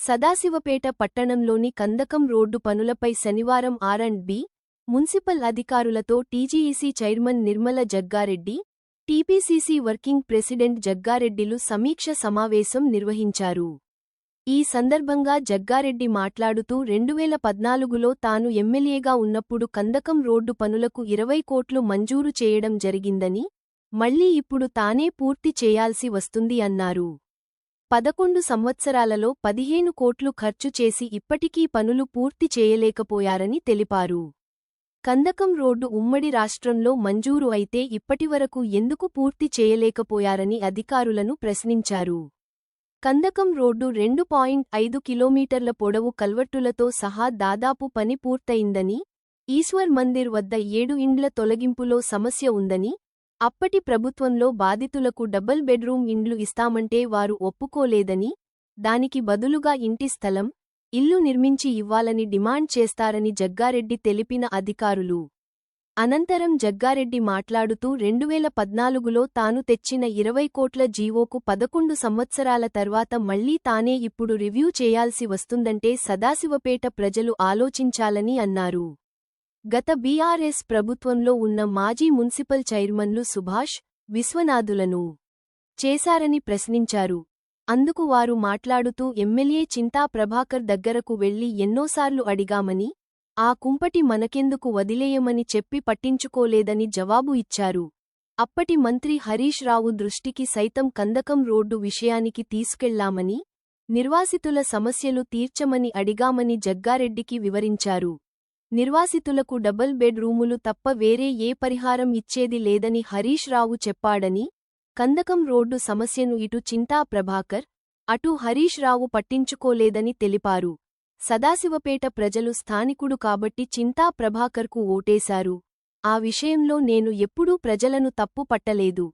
సదాశివపేట పట్టణంలోని కందకం రోడ్డు పనులపై శనివారం ఆర్ అండ్ బి మున్సిపల్ అధికారులతో TGEC chairman Nirmala Jaggareddy TPCC working president జగ్గారెడ్డిలు సమీక్ష సమావేశం నిర్వహించారు. ఈ సందర్భంగా జగ్గారెడ్డి మాట్లాడుతూ రెండువేల పద్నాలుగులో తాను ఎమ్మెల్యేగా ఉన్నప్పుడు కందకం రోడ్డు పనులకు ఇరవై కోట్లు మంజూరు చేయడం జరిగిందని మళ్ళీ ఇప్పుడు తానే పూర్తి చేయాల్సి వస్తుంది అన్నారు. పదకొండు సంవత్సరాలలో పదిహేను కోట్లు ఖర్చు చేసి ఇప్పటికీ పనులు పూర్తి చేయలేకపోయారని తెలిపారు. కందకం రోడ్డు ఉమ్మడి రాష్ట్రంలో మంజూరు అయితే ఇప్పటివరకు ఎందుకు పూర్తి చేయలేకపోయారని అధికారులను ప్రశ్నించారు. కందకం రోడ్డు రెండు పాయింట్ ఐదు కిలోమీటర్ల పొడవు కల్వర్టులతో సహా దాదాపు పని పూర్తయిందని ఈశ్వర్ మందిర్ వద్ద ఏడు ఇండ్ల తొలగింపులో సమస్య ఉందని అప్పటి ప్రభుత్వంలో బాధితులకు డబల్ బెడ్రూమ్ ఇండ్లు ఇస్తామంటే వారు ఒప్పుకోలేదని దానికి బదులుగా ఇంటి స్థలం ఇల్లు నిర్మించి ఇవ్వాలని డిమాండ్ చేస్తారని జగ్గారెడ్డి తెలిపిన అధికారులు. అనంతరం జగ్గారెడ్డి మాట్లాడుతూ రెండువేల పద్నాలుగులో తాను తెచ్చిన ఇరవై కోట్ల జీవోకు పదకొండు సంవత్సరాల తర్వాత మళ్ళీ తానే ఇప్పుడు రివ్యూ చేయాల్సి వస్తుందంటే సదాశివపేట ప్రజలు ఆలోచించాలని అన్నారు. గత బీఆర్ఎస్ ప్రభుత్వంలో ఉన్న మాజీ మున్సిపల్ చైర్మన్లు సుభాష్ విశ్వనాథులను చేశారని ప్రశ్నించారు. అందుకు వారు మాట్లాడుతూ ఎమ్మెల్యే చింతా ప్రభాకర్ దగ్గరకు వెళ్ళి ఎన్నోసార్లు అడిగామని ఆ కుంపటి మనకెందుకు వదిలేయమని చెప్పి పట్టించుకోలేదని జవాబు ఇచ్చారు. అప్పటి మంత్రి హరీష్ రావు దృష్టికి సైతం కందకం రోడ్డు విషయానికి తీసుకెళ్ళామని నిర్వాసితుల సమస్యలు తీర్చమని అడిగామని జగ్గారెడ్డికి వివరించారు. నిర్వాసితులకు డబుల్ బెడ్ రూములు తప్ప వేరే ఏ పరిహారం ఇచ్చేది లేదని హరీష్ రావు చెప్పాడని కందకం రోడ్డు సమస్యను ఇటు చింతా ప్రభాకర్ అటు హరీష్ రావు పట్టించుకోలేదని తెలిపారు. సదాశివపేట ప్రజలు స్థానికుడు కాబట్టి చింతా ప్రభాకర్కు ఓటేశారు. ఆ విషయంలో నేను ఎప్పుడూ ప్రజలను తప్పు పట్టలేదు.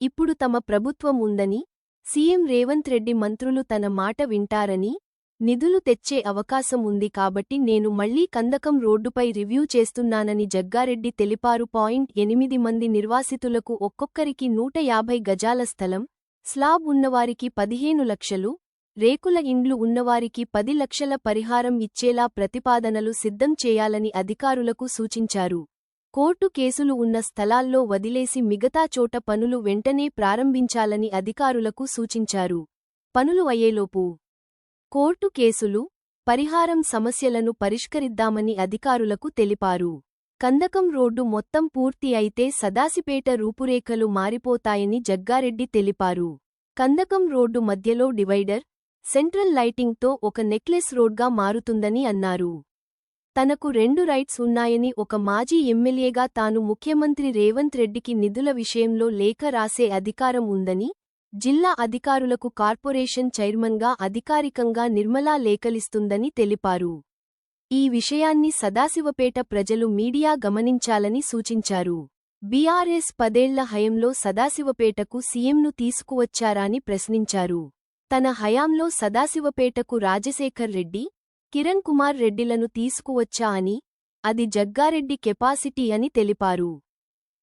ఇప్పుడు తమ ప్రభుత్వం ఉందని సీఎం రేవంత్ రెడ్డి మంత్రులు తన మాట వింటారని నిధులు తెచ్చే అవకాశం ఉంది కాబట్టి నేను మళ్ళీ కందకం రోడ్డుపై రివ్యూ చేస్తున్నానని జగ్గారెడ్డి తెలిపారు. పాయింట్ ఎనిమిది మంది నిర్వాసితులకు ఒక్కొక్కరికి నూట యాభై గజాల స్థలం స్లాబ్ ఉన్నవారికి పదిహేను లక్షలు రేకుల ఇండ్లు ఉన్నవారికి పది లక్షల పరిహారం ఇచ్చేలా ప్రతిపాదనలు సిద్ధం చేయాలని అధికారులకు సూచించారు. కోర్టు కేసులు ఉన్న స్థలాల్లో వదిలేసి మిగతా చోట పనులు వెంటనే ప్రారంభించాలని అధికారులకు సూచించారు. పనులు అయ్యేలోపు కోర్టు కేసులు పరిహారం సమస్యలను పరిష్కరిద్దామని అధికారులకు తెలిపారు. కందకం రోడ్డు మొత్తం పూర్తి అయితే సదాసిపేట రూపురేఖలు మారిపోతాయని జగ్గారెడ్డి తెలిపారు. కందకం రోడ్డు మధ్యలో డివైడర్ సెంట్రల్ లైటింగ్తో ఒక నెక్లెస్ రోడ్గా మారుతుందని అన్నారు. తనకు రెండు రైట్స్ ఉన్నాయని ఒక మాజీ ఎమ్మెల్యేగా తాను ముఖ్యమంత్రి రేవంత్ రెడ్డికి నిధుల విషయంలో లేఖ రాసే అధికారం ఉందని జిల్లా అధికారులకు కార్పొరేషన్ చైర్మన్గా అధికారికంగా నిర్మలా లేఖలిస్తుందని తెలిపారు. ఈ విషయాన్ని సదాశివపేట ప్రజలు మీడియా గమనించాలని సూచించారు. బీఆర్ఎస్ పదేళ్ళ హయంలో సదాశివపేటకు సీఎంను తీసుకువచ్చారాని ప్రశ్నించారు. తన హయాంలో సదాశివపేటకు రాజశేఖర్ రెడ్డి కిరణ్ కుమార్ రెడ్డిలను తీసుకువచ్చా అని అది జగ్గారెడ్డి కెపాసిటీ అని తెలిపారు.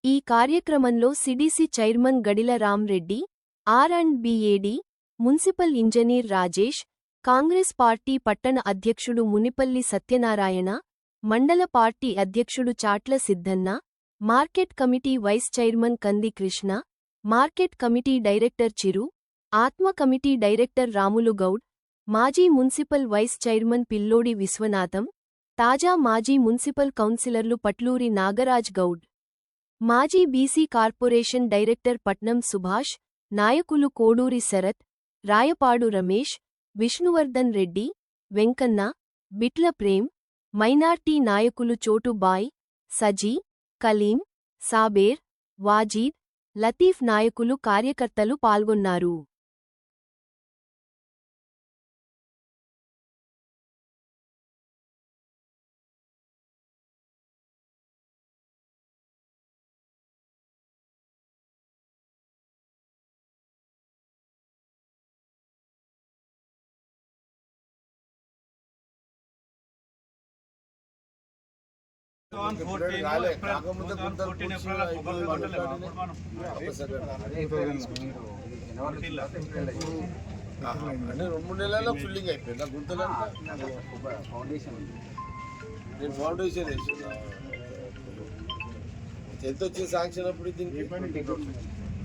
ఈ కార్యక్రమంలో CDC chairman Gadila Ramreddy R and BAD municipal engineer Rajesh Congress party పట్టణ అధ్యక్షుడు మునిపల్లి సత్యనారాయణ మండల పార్టీ అధ్యక్షుడు Chatla Siddhanna market committee vice chairman Kandi Krishna market committee director చిరు ఆత్మ కమిటీ డైరెక్టర్ రాములు గౌడ్ మాజీ మున్సిపల్ వైస్ చైర్మన్ పిల్లోడి విశ్వనాథం తాజా మాజీ మున్సిపల్ కౌన్సిలర్లు పట్లూరి నాగరాజ్ గౌడ్. మాజీ బీసీ కార్పొరేషన్ డైరెక్టర్ పట్నం సుభాష్ నాయకులు కోడూరి శరత్ రాయపాడు రమేష్ విష్ణువర్ధన్ రెడ్డి వెంకన్న బిట్ల ప్రేమ్ మైనార్టీ నాయకులు చోటుబాయ్ సజీ కలీం సాబేర్ వాజీద్ లతీఫ్ నాయకులు కార్యకర్తలు పాల్గొన్నారు. అంటే రెండు మూడు నెలల్లో ఫిల్లింగ్ అయిపోయింది. ఆ గుంతలంతా ఫౌండేషన్ ఉంది నేను ఫౌండేషన్ వేసిన ఎంత వచ్చింది శాంక్షన్ అప్పుడు దీనికి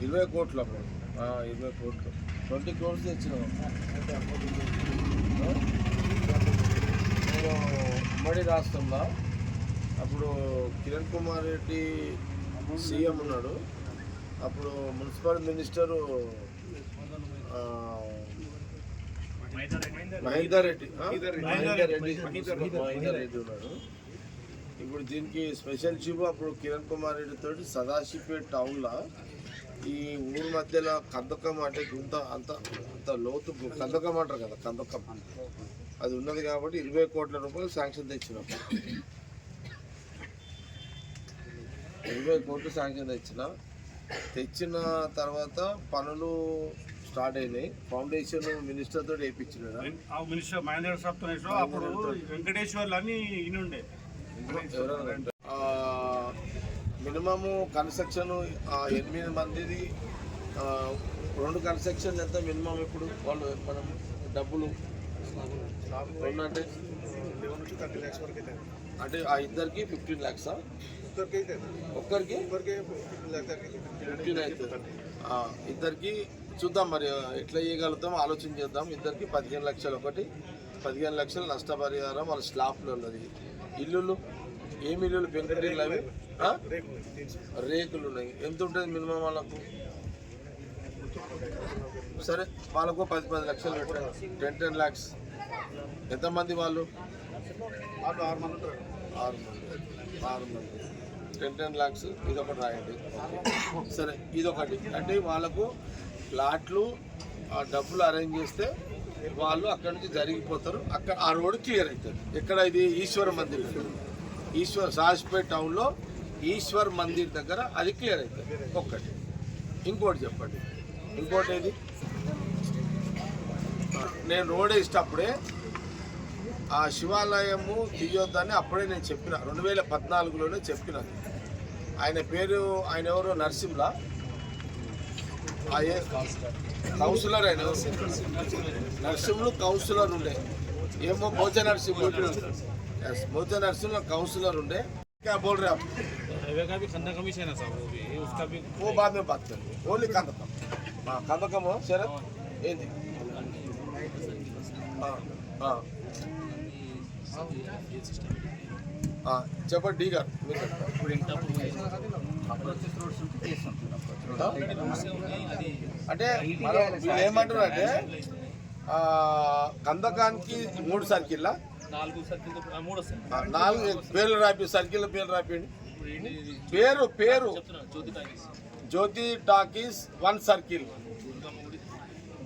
ఇరవై కోట్లు. అప్పుడు. ఆ, ఇరవై కోట్లు. ట్వంటీ క్రోర్స్ తెచ్చినాం నేను ఉమ్మడి రాష్ట్రంలో అప్పుడు కిరణ్ కుమార్ రెడ్డి సీఎం ఉన్నాడు. అప్పుడు మున్సిపల్ మినిస్టరు మహేందర్ రెడ్డి? మహేందర్ రెడ్డి. మహేందర్ రెడ్డి ఉన్నాడు. ఇప్పుడు దీనికి స్పెషల్ చీఫ్ అప్పుడు కిరణ్ కుమార్ రెడ్డి తోటి సదాశివపేట్ టౌన్లో ఈ ఊరి మధ్యలో కందకం అంటే గుంత అంత అంత లోతు కందకం అంటారు కదా కందకం. అది ఉన్నది కాబట్టి ఇరవై కోట్ల రూపాయలు శాంక్షన్ తెచ్చినాం. ఇరవై కోట్లు శాంక్షన్ తెచ్చిన. తెచ్చిన తర్వాత పనులు స్టార్ట్ అయినాయి. ఫౌండేషన్ మినిస్టర్ తోటి వేయించిన ఆ మినిస్టర్ మహేంద్ర సాబ్తో నేర్చు అప్పుడు వెంకటేశ్వర్లు అని ఉండే మినిమము కన్స్ట్రక్షన్ ఎనిమిది మందిది ఆ, రెండు కన్స్ట్రక్షన్ ఎంత మినిమం ఇప్పుడు? వాళ్ళు మనం డబ్బులు రెండు అంటే? అంటే ఆ ఇద్దరికి ఫిఫ్టీన్ ల్యాక్సా? ఒక్కరికి ఇద్దరికి చూద్దాం మరి ఎట్లా చేయగలుగుతాం ఆలోచన చేద్దాం. ఇద్దరికి పదిహేను లక్షలు ఒకటి పదిహేను లక్షలు నష్టపరిహారం వాళ్ళ స్లాబ్లో ఉన్నది ఇల్లులు ఏమి ఇల్లులు పెంకటిల్లు అవి? రేకులు ఉన్నాయి. ఎంత ఉంటుంది మినిమం వాళ్ళకు? సరే వాళ్ళకు పది పది లక్షలు పెట్టండి టెన్ టెన్ ల్యాక్స్ ఎంతమంది వాళ్ళు? ఆరు మంది. ఆరు మంది. టెన్ టెన్ ల్యాక్స్ ఇదొకటి రాయండి. సరే ఇదొకటి. అంటే వాళ్ళకు ప్లాట్లు ఆ డబ్బులు అరేంజ్ చేస్తే వాళ్ళు అక్కడి నుంచి జరిగిపోతారు. అక్కడ ఆ రోడ్ క్లియర్ అవుతుంది ఎక్కడ ఇది? ఈశ్వర మందిర్. ఈశ్వర్ సాజ్పేట్ టౌన్లో ఈశ్వర్ మందిర్ దగ్గర అది క్లియర్ అవుతుంది ఒక్కటి. ఇంకోటి చెప్పండి. ఇంకోటి ఏది నేను రోడ్ వేసేటప్పుడే ఆ శివాలయము తీయొద్దని అప్పుడే నేను చెప్పిన. రెండు వేల పద్నాలుగులోనే చెప్పినాను ఆయన పేరు ఆయన ఎవరు నరసింహ కౌన్సిలర్ ఆయన ఎవరు? నరసింహులు కౌన్సిలర్ ఉండే ఏమో భోజ నరసింహులు Yes, భోజ నరసింహులు కౌన్సిలర్ ఉండే क्या बोल रहे आप हाईवे का भी खंदा कमीशन है साहब वो भी उसका भी वो बाद में बात करेंगे ఓన్లీ కందకం ఆ, కందకము శరత్ ఏంది ఆ, ఆ. చెప్పండి డీ గారు? అంటే వీళ్ళు కందకానికి మూడు సర్కిల్లా నాలుగు సర్కిల్ నాలుగు పేర్లు రాపి సర్కిల్ పేర్లు రాపియండి. పేరు పేరు. Jyothi talkies. One circle.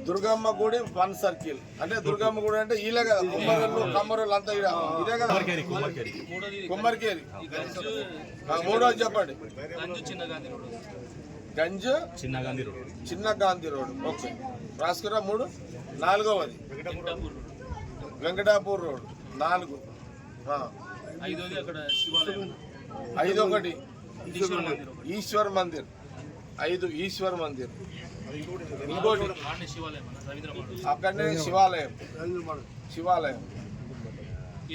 Durgamma గుడి వన్ సర్కిల్. అంటే దుర్గమ్మ గుడి అంటే ఈలే కదా కుమ్మరులు కమ్మరులు అంతా. ఇదే కదా? మూడోది కుమ్మరికేరి మూడోది చెప్పండి. గంజు చిన్న గాంధీ రోడ్. గంజ్ చిన్న గాంధీ రోడ్. చిన్న గాంధీ రోడ్. ఓకే. రాసుకురా మూడు. నాలుగవది. వెంకటాపూర్ రోడ్. వెంకటాపూర్ రోడ్. నాలుగు. ఆ, ఐదోది అక్కడ శివాలయం. ఐదొకటి. ఈశ్వర మందిరం. ఈశ్వర్ మందిర్. ఐదు ఈశ్వర్ మందిర్. అక్కడనే శివాలయం. శివాలయం.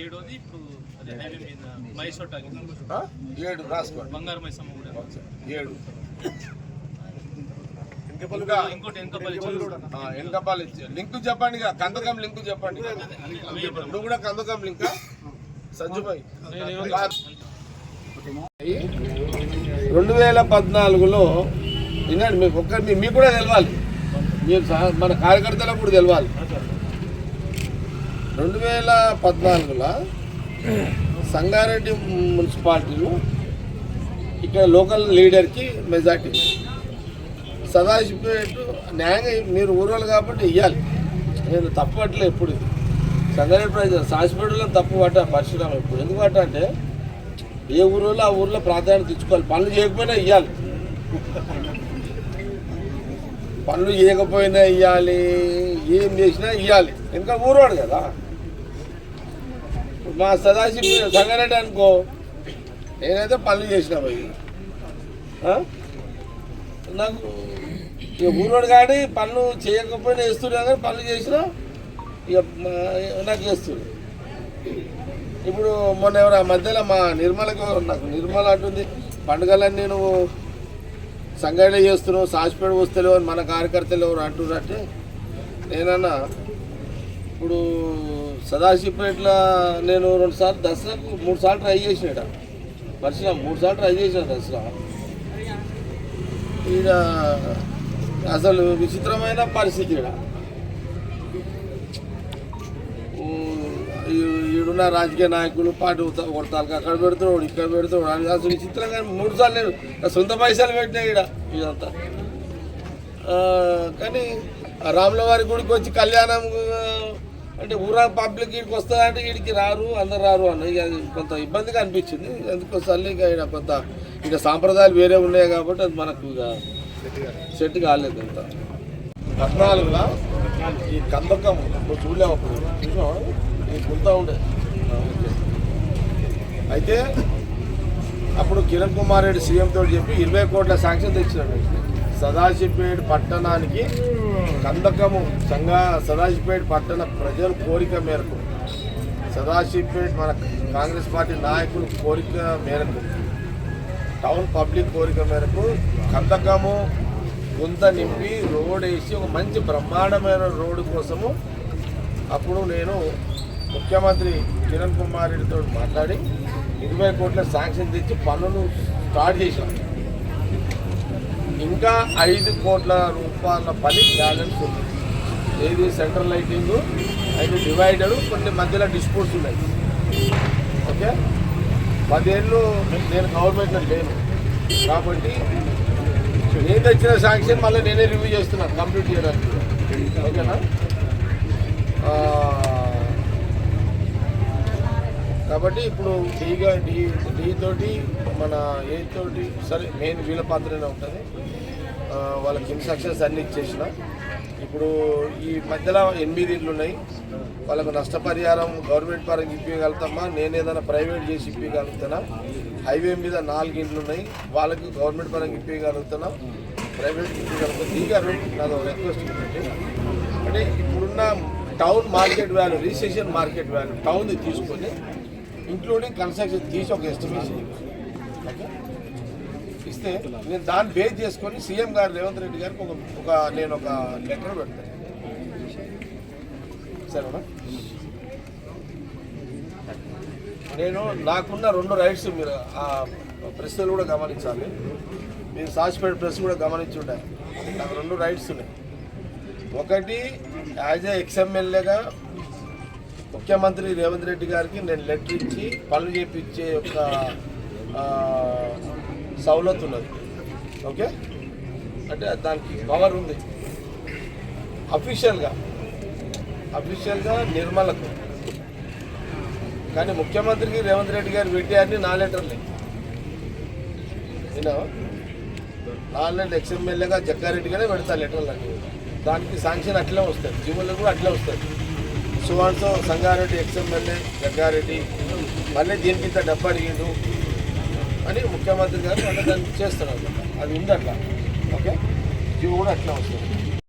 ఏడోది ఇప్పుడు అదే హైవే మీద మహేశ్వర్ టాకీస్ ఆ? ఏడు రాసుకోండి. బంగారు మైసమ్మ కూడా ఏడు. వెనకపాలి లింక్ చెప్పండి కందకం లింక్ చెప్పండి నువ్వు కూడా కందకం లింక్? సంజుబాయ్. రెండు వేల పద్నాలుగులో వినండి మీకు ఒక్క మీ- మీకు కూడా తెలవాలి. మీరు సహా- మన కార్యకర్తలకు కూడా తెలవాలి. రెండు వేల పద్నాలుగులో సంగారెడ్డి మున్సిపాలిటీలో ఇక్కడ లోకల్ లీడర్కి మెజార్టీ. సదాశివపేట న్యాయంగా మీరు ఊరోళ్ళు కాబట్టి ఇవ్వాలి నేను తప్పు పట్టలే ఎప్పుడు. సంగారెడ్డి ప్రజలు సాసిపేటలో తప్పు పట్ట పరిశ్రమ ఎప్పుడు. ఎందుకు పట్ట అంటే ఏ ఊరిలో ఆ ఊర్లో ప్రాధాన్యత తెచ్చుకోవాలి పనులు చేయకపోయినా ఇవ్వాలి పనులు చేయకపోయినా ఇవ్వాలి ఏం చేసినా ఇవ్వాలి ఇంకా ఊరోడు కదా. మా సదాశివ సంగారెడ్డి అనుకో నేనైతే పనులు చేసిన పోయి. నాకు ఇక ఊరోడు కానీ పనులు చేయకపోయినా వేస్తున్నా కానీ పనులు చేసినా ఇక నాకు వేస్తుంది ఇప్పుడు మొన్న ఎవరు ఆ మధ్యలో మా నిర్మలకు నాకు నిర్మల అంటుంది పండుగలన్నీ నువ్వు సంఘటన చేస్తున్నావు సాసిపేట వస్తలేవు అని మన కార్యకర్తలు ఎవరు అంటున్నట్టే నేనన్నా ఇప్పుడు సదాశివపేటలో నేను రెండుసార్లు దసరాకు మూడు సార్లు ట్రై చేసినాడ. పరిశ్రమ మూడు సార్లు ట్రై చేసిన దసరా. ఈడ అసలు విచిత్రమైన పరిస్థితి ఈడ. ఊ, రాజకీయ నాయకులు పార్టీ కొడతారు అక్కడ పెడుతున్నాడు ఇక్కడ పెడుతున్నాడు. అని అసలు విచిత్రంగా మూడు సార్లు నేను సొంత పైసలు పెట్టినా ఈడ ఇదంతా. కానీ రాములవారి రాముల వారి గుడికి వచ్చి కళ్యాణం అంటే ఊరా పబ్లిక్ ఇక్కడికి వస్తుందంటే వీడికి రారు అందరు రారు అన్న. ఇక కొంత ఇబ్బందిగా అనిపించింది. ఎందుకోసారి ఇక ఇక్కడ కొంత ఇక సాంప్రదాయాలు వేరే ఉన్నాయి కాబట్టి అది మనకు ఇక సెట్ కాలేదు అంత. పద్నాలుగులో? ఈ కందకం చూడలేము అప్పుడు? చూసావా? ఈ గుంత ఉండే. అయితే అప్పుడు కిరణ్ కుమార్ రెడ్డి సీఎంతో చెప్పి ఇరవై కోట్ల శాంక్షన్ తెచ్చినాడు. సదాశివపేట పట్టణానికి కందకము సంఘ సదాశివపేట పట్టణ ప్రజల కోరిక మేరకు సదాశివపేట మన కాంగ్రెస్ పార్టీ నాయకుల కోరిక మేరకు టౌన్ పబ్లిక్ కోరిక మేరకు కందకము గుంత నింపి రోడ్ వేసి ఒక మంచి బ్రహ్మాండమైన రోడ్డు కోసము అప్పుడు నేను ముఖ్యమంత్రి కిరణ్ కుమార్ రెడ్డితో మాట్లాడి ఇరవై కోట్ల శాంక్షన్ తెచ్చి పనులు స్టార్ట్ చేశాం. ఇంకా ఐదు కోట్ల రూపాయల పని బ్యాలెన్స్ ఉంది. ఏది సెంట్రల్ లైటింగ్ ఐదు డివైడర్ కొన్ని మధ్యలో డిస్పోర్ట్స్ ఉన్నాయి. ఓకే? పదేళ్ళు నేను గవర్నమెంట్లో లేను. కాబట్టి నేను తెచ్చిన శాంక్షన్ మళ్ళీ నేనే రివ్యూ చేస్తున్నాను కంప్లీట్ చేయడానికి. ఓకేనా ఆ, కాబట్టి ఇప్పుడు డీగా డీ డీ తోటి మన ఏ తోటి సరే మెయిన్ వీళ్ళ పాత్రనే ఉంటుంది. వాళ్ళకి ఇన్స్ట్రక్షన్స్ అన్ని ఇచ్చేసిన. ఇప్పుడు ఈ మధ్యలో ఎనిమిది ఇళ్ళు ఉన్నాయి. వాళ్ళకు నష్టపరిహారం గవర్నమెంట్ పరంగా ఇప్పగలుగుతామా నేను ఏదైనా ప్రైవేట్ చేసి ఇప్పగలుగుతానా హైవే మీద నాలుగు ఇండ్లు ఉన్నాయి. వాళ్ళకి గవర్నమెంట్ పరంగా ఇప్పగలుగుతానా ప్రైవేట్ ఇప్పగలుగుతా దిగారు నాది ఒక రిక్వెస్ట్ ఏంటంటే అంటే ఇప్పుడున్న town market value registration market value టౌన్ది తీసుకొని ఇంక్లూడింగ్ కన్స్ట్రక్షన్ తీసి ఒక ఎస్టిమేషన్ ఓకే ఇస్తే నేను దాన్ని బేస్ చేసుకొని సీఎం గారు రేవంత్ రెడ్డి గారికి ఒక ఒక నేను ఒక లెటర్ పెడతాను సరేనా? నేను నాకున్న రెండు రైట్స్ మీరు ఆ ప్రశ్నలు కూడా గమనించాలి. మీరు సాచిపేట ప్రెస్ కూడా గమనించి ఉంటాయి నాకు రెండు రైట్స్ ఉన్నాయి. ఒకటి యాజ్ ఏ ఎక్స్ఎమ్మెల్యేగా ముఖ్యమంత్రి రేవంత్ రెడ్డి గారికి నేను లెటర్ ఇచ్చి పనులు చేపించే ఒక సౌలత్ ఉన్నది. ఓకే? అంటే దానికి పవర్ ఉంది. అఫీషియల్గా అఫీషియల్గా నిర్మలకు. కానీ ముఖ్యమంత్రికి రేవంత్ రెడ్డి గారు పెట్టారని నా లెటర్లే నేను నాలుగు లెటర్ ఎక్స్ఎమ్మెల్యేగా జగ్గారెడ్డిగానే పెడతా లెటర్లు అన్ని దానికి శాంక్షన్ అట్లే వస్తుంది జీవులు కూడా అట్లే వస్తుంది సువాన్తో సంగారెడ్డి ఎక్స్ఎమ్మెల్యే జగ్గారెడ్డి మళ్ళీ దీనికి ఇంత డబ్బు అడిగిండు అని ముఖ్యమంత్రి గారు మళ్ళీ దాన్ని చేస్తున్నారు. అది ఉంది అట్లా ఓకే? ఇవి కూడా అట్లా వస్తుంది.